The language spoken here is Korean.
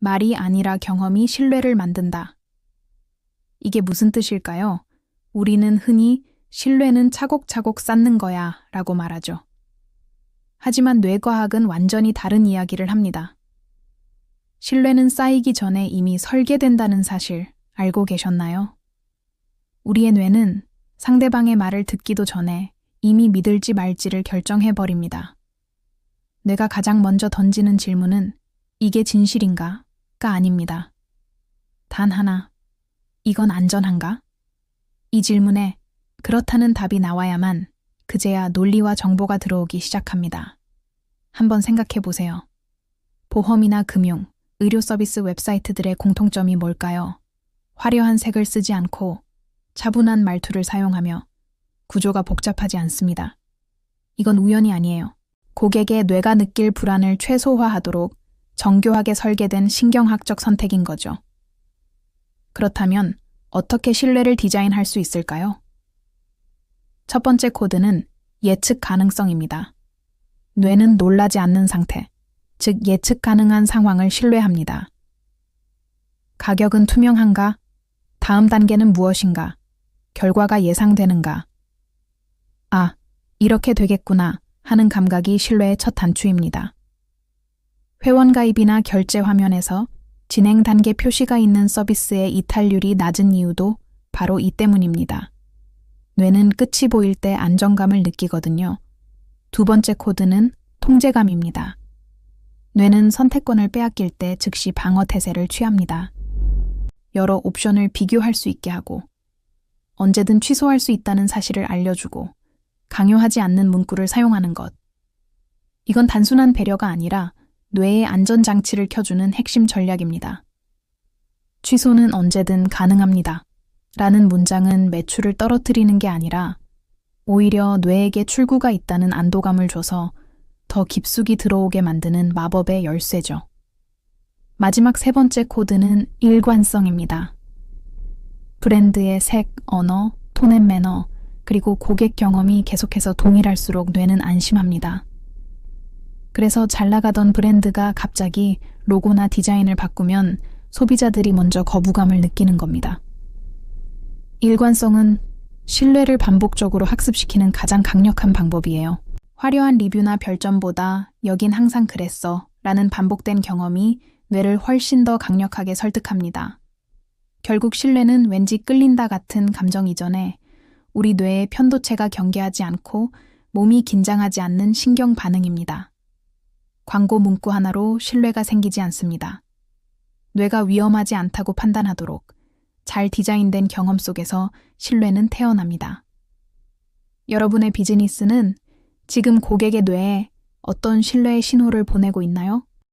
말이 아니라 경험이 신뢰를 만든다. 이게 무슨 뜻일까요? 우리는 흔히 신뢰는 차곡차곡 쌓는 거야 라고 말하죠. 하지만 뇌과학은 완전히 다른 이야기를 합니다. 신뢰는 쌓이기 전에 이미 설계된다는 사실 알고 계셨나요? 우리의 뇌는 상대방의 말을 듣기도 전에 이미 믿을지 말지를 결정해버립니다. 뇌가 가장 먼저 던지는 질문은 이게 진실인가? 가 아닙니다. 단 하나. 이건 안전한가? 이 질문에 그렇다는 답이 나와야만 그제야 논리와 정보가 들어오기 시작합니다. 한번 생각해 보세요. 보험이나 금융, 의료 서비스 웹사이트들의 공통점이 뭘까요? 화려한 색을 쓰지 않고 차분한 말투를 사용하며 구조가 복잡하지 않습니다. 이건 우연이 아니에요. 고객의 뇌가 느낄 불안을 최소화하도록 정교하게 설계된 신경학적 선택인 거죠. 그렇다면 어떻게 신뢰를 디자인할 수 있을까요? 첫 번째 코드는 예측 가능성입니다. 뇌는 놀라지 않는 상태, 즉 예측 가능한 상황을 신뢰합니다. 가격은 투명한가? 다음 단계는 무엇인가? 결과가 예상되는가? 아, 이렇게 되겠구나 하는 감각이 신뢰의 첫 단추입니다. 회원가입이나 결제 화면에서 진행 단계 표시가 있는 서비스의 이탈률이 낮은 이유도 바로 이 때문입니다. 뇌는 끝이 보일 때 안정감을 느끼거든요. 두 번째 코드는 통제감입니다. 뇌는 선택권을 빼앗길 때 즉시 방어 태세를 취합니다. 여러 옵션을 비교할 수 있게 하고, 언제든 취소할 수 있다는 사실을 알려주고, 강요하지 않는 문구를 사용하는 것. 이건 단순한 배려가 아니라 뇌의 안전장치를 켜주는 핵심 전략입니다. 취소는 언제든 가능합니다. 라는 문장은 매출을 떨어뜨리는 게 아니라 오히려 뇌에게 출구가 있다는 안도감을 줘서 더 깊숙이 들어오게 만드는 마법의 열쇠죠. 마지막 세 번째 코드는 일관성입니다. 브랜드의 색, 언어, 톤 앤 매너, 그리고 고객 경험이 계속해서 동일할수록 뇌는 안심합니다. 그래서 잘 나가던 브랜드가 갑자기 로고나 디자인을 바꾸면 소비자들이 먼저 거부감을 느끼는 겁니다. 일관성은 신뢰를 반복적으로 학습시키는 가장 강력한 방법이에요. 화려한 리뷰나 별점보다 여긴 항상 그랬어 라는 반복된 경험이 뇌를 훨씬 더 강력하게 설득합니다. 결국 신뢰는 왠지 끌린다 같은 감정 이전에 우리 뇌의 편도체가 경계하지 않고 몸이 긴장하지 않는 신경 반응입니다. 광고 문구 하나로 신뢰가 생기지 않습니다. 뇌가 위험하지 않다고 판단하도록 잘 디자인된 경험 속에서 신뢰는 태어납니다. 여러분의 비즈니스는 지금 고객의 뇌에 어떤 신뢰의 신호를 보내고 있나요?